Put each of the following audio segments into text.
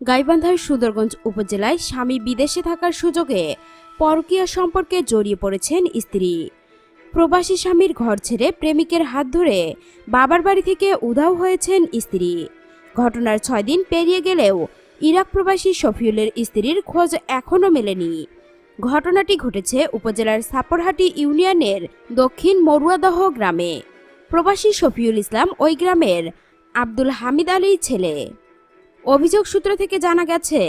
গাইবান্ধার সুন্দরগঞ্জ উপজেলায় স্বামী বিদেশে থাকার সুযোগে পরকীয়া সম্পর্কে জড়িয়ে পড়েছেন স্ত্রী। প্রবাসী স্বামীর ঘর ছেড়ে প্রেমিকের হাত ধরে বাবার বাড়ি থেকে উধাও হয়েছেন স্ত্রী। ঘটনার ছয় দিন পেরিয়ে গেলেও ইরাক প্রবাসী শফিউলের স্ত্রীর খোঁজ এখনও মেলেনি। ঘটনাটি ঘটেছে উপজেলার সাপরহাটি ইউনিয়নের দক্ষিণ মরুয়াদহ গ্রামে। প্রবাসী শফিউল ইসলাম ওই গ্রামের আব্দুল হামিদ আলীর ছেলে। অভিযোগ সূত্র থেকে জানা গেছে,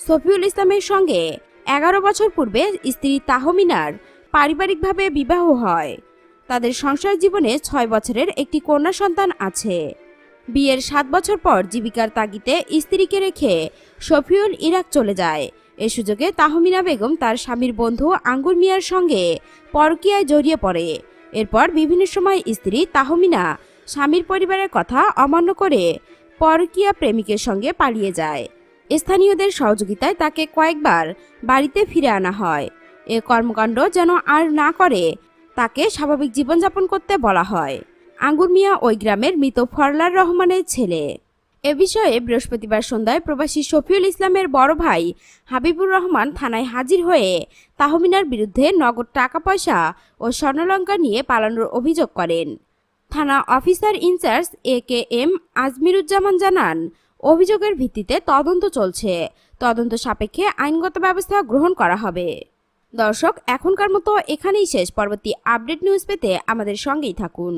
সফিউল ইসলামের সঙ্গে এগারো বছর পূর্বে স্ত্রী তাহমিনার পারিবারিকভাবে বিবাহ হয়। তাদের সংসার জীবনে ছয় বছরের একটি কন্যা সন্তান আছে। বিয়ের সাত বছর পর জীবিকার তাগিতে স্ত্রীকে রেখে শফিউল ইরাক চলে যায়। এ সুযোগে তাহমিনা বেগম তার স্বামীর বন্ধু আঙ্গুর মিয়ার সঙ্গে পরকীয়ায় জড়িয়ে পড়ে। এরপর বিভিন্ন সময় স্ত্রী তাহমিনা স্বামীর পরিবারের কথা অমান্য করে পরকীয়া প্রেমিকের সঙ্গে পালিয়ে যায়। স্থানীয়দের সহযোগিতায় তাকে কয়েকবার বাড়িতে ফিরে আনা হয়। এ কর্মকাণ্ড যেন আর না করে, তাকে স্বাভাবিক জীবনযাপন করতে বলা হয়। আঙ্গুর মিয়া ওই গ্রামের মৃত ফরলার রহমানের ছেলে। এ বিষয়ে বৃহস্পতিবার সন্ধ্যায় প্রবাসী শফিউল ইসলামের বড় ভাই হাবিবুর রহমান থানায় হাজির হয়ে তাহমিনার বিরুদ্ধে নগদ টাকা পয়সা ও স্বর্ণলঙ্কা নিয়ে পালানোর অভিযোগ করেন। থানা officer in charge A K M Azmiruzzaman জানান, অভিযোগের ভিত্তিতে তদন্ত চলছে। তদন্ত সাপেক্ষে আইনগত ব্যবস্থা গ্রহণ করা হবে। দর্শক, এখনকার মতো এখানেই শেষ। পরবর্তী আপডেট নিউজ পেতে আমাদের সঙ্গেই থাকুন।